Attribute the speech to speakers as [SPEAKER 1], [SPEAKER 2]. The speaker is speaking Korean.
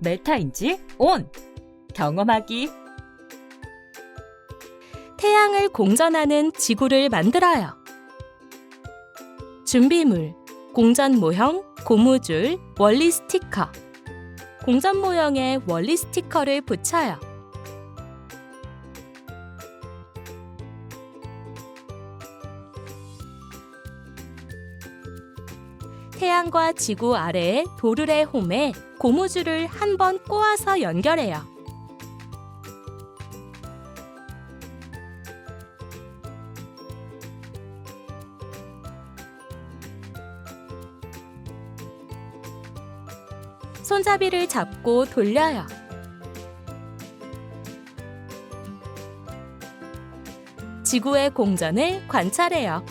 [SPEAKER 1] 메타인지 온 경험하기
[SPEAKER 2] 태양을 공전하는 지구를 만들어요. 준비물, 공전 모형, 고무줄, 원리 스티커. 공전 모형에 원리 스티커를 붙여요. 태양과 지구 아래의 도르래 홈에 고무줄을 한 번 꼬아서 연결해요. 손잡이를 잡고 돌려요. 지구의 공전을 관찰해요.